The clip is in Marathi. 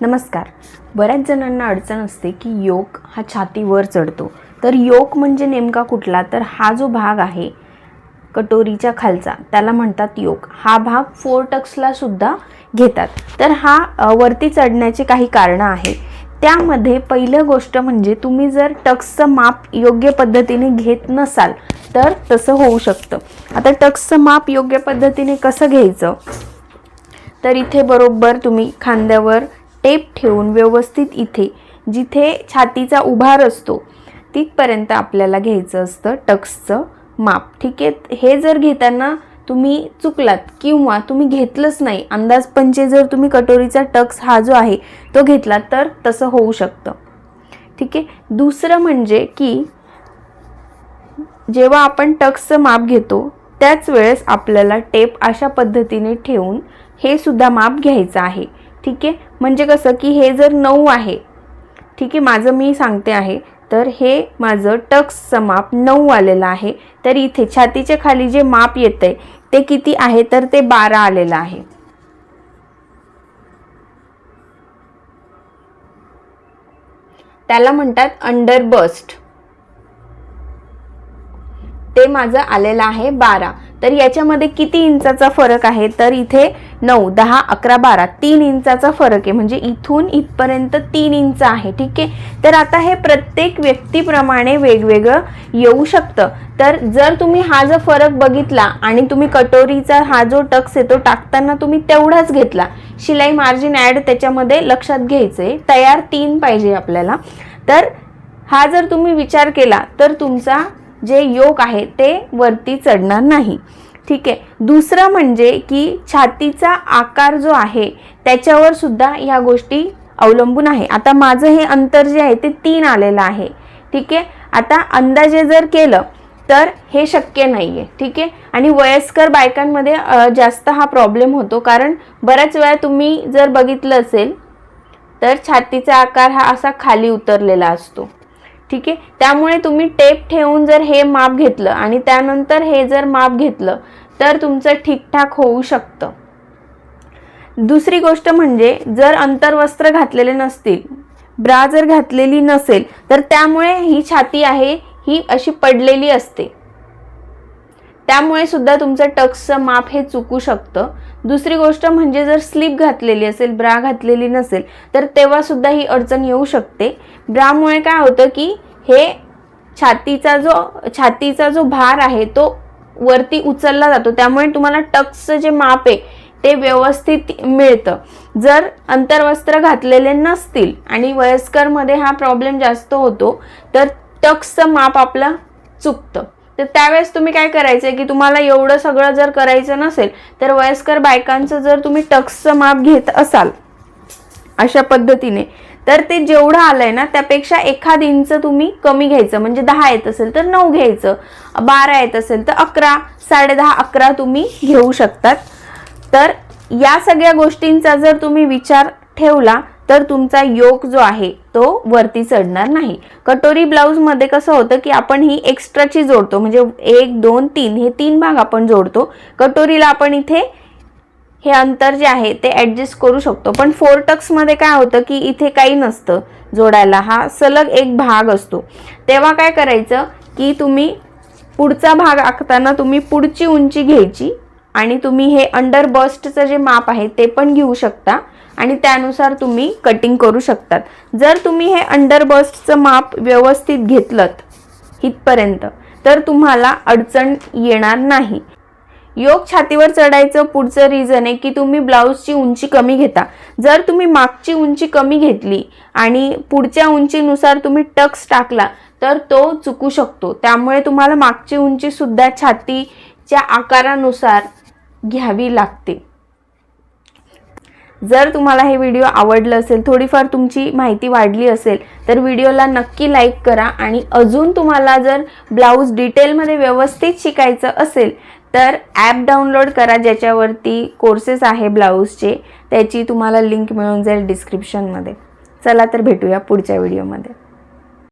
नमस्कार. बऱ्याच जणांना अडचण असते की योग हा छातीवर चढतो. तर योग म्हणजे नेमका कुठला? तर हा जो भाग आहे कटोरीच्या खालचा त्याला म्हणतात योग. हा भाग फोर टक्सला सुद्धा घेतात. तर हा वरती चढण्याचे काही कारणं आहे त्यामध्ये पहिलं गोष्ट म्हणजे तुम्ही जर टक्सचं माप योग्य पद्धतीने घेत नसाल तर तसं होऊ शकतं. आता टक्सचं माप योग्य पद्धतीने कसं घ्यायचं? तर इथे बरोबर तुम्ही खांद्यावर टेप ठेवून व्यवस्थित इथे जिथे छातीचा उभार असतो तिथपर्यंत आपल्याला घ्यायचं असतं टक्सचं माप. ठीक आहे? हे जर घेताना तुम्ही चुकलात किंवा तुम्ही घेतलंच नाही अंदाज पंचे जर तुम्ही कटोरीचा टक्स हा जो आहे तो घेतला तर तसं होऊ शकतं. ठीक आहे? दुसरं म्हणजे की जेव्हा आपण टक्सचं माप घेतो त्याच वेळेस आपल्याला टेप अशा पद्धतीने ठेवून हे सुद्धा माप घ्यायचं आहे. ठीक आहे? म्हणजे कसं की हे जर नऊ आहे ठीक आहे माझं मी सांगते आहे तर हे माझं टक्सचं माप नऊ आलेलं आहे. तर इथे छातीच्या खाली जे माप येतं आहे ते किती आहे? तर ते बारा आलेलं आहे. त्याला म्हणतात अंडर बस्ट ते माझं आलेलं आहे बारा. तर याच्यामध्ये किती इंचाचा फरक आहे? तर इथे नऊ दहा अकरा बारा तीन इंचाचा फरक आहे. म्हणजे इथून इथपर्यंत तीन इंच आहे ठीक आहे? तर आता हे प्रत्येक व्यक्तीप्रमाणे वेगवेगळं येऊ शकतं. तर जर तुम्ही हा जो फरक बघितला आणि तुम्ही कटोरीचा हा जो टक्स आहे तो टाकताना तुम्ही तेवढाच घेतला. शिलाई मार्जिन ॲड त्याच्यामध्ये लक्षात घ्यायचं आहे तयार तीन पाहिजे आपल्याला. तर हा जर तुम्ही विचार केला तर तुमचा जे योग आहे ते वरती चढणार नाही. ठीक आहे? दुसरं म्हणजे की छातीचा आकार जो आहे त्याच्यावर सुद्धा ह्या गोष्टी अवलंबून आहे. आता माझं हे अंतर जे आहे ते तीन आलेलं आहे. ठीक आहे? आता अंदाजे जर केलं तर हे शक्य नाही आहे ठीक आहे? आणि वयस्कर बायकांमध्ये जास्त हा प्रॉब्लेम होतो. कारण बऱ्याच वेळा तुम्ही जर बघितलं असेल तर छातीचा आकार हा असा खाली उतरलेला असतो. ठीक आहे? त्यामुळे तुम्ही टेप ठेवून जर हे माप घेतलं आणि त्यानंतर हे जर माप घेतलं तर तुमचं ठीकठाक होऊ शकतं. दुसरी गोष्ट म्हणजे जर अंतर्वस्त्र घातलेले नसतील ब्रा जर घातलेली नसेल तर त्यामुळे ही छाती आहे ही अशी पडलेली असते. त्यामुळे सुद्धा तुमचं टक्सचं माप हे चुकू शकतं. दुसरी गोष्ट म्हणजे जर स्लीप घातलेली असेल ब्रा घातलेली नसेल तर तेव्हा सुद्धा ही अडचण येऊ शकते. ब्रामुळे काय होतं की हे छातीचा जो छातीचा जो भार आहे तो वरती उचलला जातो. त्यामुळे तुम्हाला टक्सचं जे माप आहे ते व्यवस्थित मिळतं. जर अंतर्वस्त्र घातलेले नसतील आणि वयस्करमध्ये हा प्रॉब्लेम जास्त होतो तर टक्सचं माप आपलं चुकतं. तर त्यावेळेस तुम्ही काय करायचं की तुम्हाला एवढं सगळं जर करायचं नसेल तर वयस्कर बायकांचं जर तुम्ही टक्सचं माप घेत असाल अशा पद्धतीने तर ते जेवढं आलंय ना त्यापेक्षा एखाद इंच तुम्ही कमी घ्यायचं. म्हणजे दहा येत असेल तर नऊ घ्यायचं. बारा येत असेल तर अकरा साडेदहा अकरा तुम्ही घेऊ शकतात. तर या सगळ्या गोष्टींचा जर तुम्ही विचार ठेवला तर तुमचा योग जो आहे तो वरती चढणार नाही. कटोरी ब्लाऊजमध्ये कसं होतं की आपण ही एक्स्ट्राची जोडतो म्हणजे एक दोन तीन हे तीन भाग आपण जोडतो. कटोरीला आपण इथे हे अंतर जे आहे ते ॲडजस्ट करू शकतो. पण फोर टक्समध्ये काय होतं की इथे काही नसतं जोडायला हा सलग एक भाग असतो. तेव्हा काय करायचं की तुम्ही पुढचा भाग आखताना तुम्ही पुढची उंची घ्यायची. आणि तुम्ही हे अंडर बस्टचं जे माप आहे ते पण घेऊ शकता आणि त्यानुसार तुम्ही कटिंग करू शकतात. जर तुम्ही हे अंडर बस्टचं माप व्यवस्थित घेतलं इथपर्यंत तर तुम्हाला अडचण येणार नाही. योग छातीवर चढायचं पुढचं रिझन आहे की तुम्ही ब्लाऊजची उंची कमी घेता. जर तुम्ही मागची उंची कमी घेतली आणि पुढच्या उंचीनुसार तुम्ही टक्स टाकला तर तो चुकू शकतो. त्यामुळे तुम्हाला मागची उंची सुद्धा च्या आकारानुसार घ्यावी लागते. जर तुम्हाला हे व्हिडिओ आवडलं असेल थोडीफार तुमची माहिती वाढली असेल तर व्हिडिओला नक्की लाईक करा आणि अजून तुम्हाला जर ब्लाऊज डिटेलमध्ये व्यवस्थित शिकायचं असेल तर ॲप डाउनलोड करा ज्याच्यावरती कोर्सेस आहे ब्लाऊजचे त्याची तुम्हाला लिंक मिळून जाईल डिस्क्रिप्शनमध्ये चला तर भेटूया पुढच्या व्हिडिओमध्ये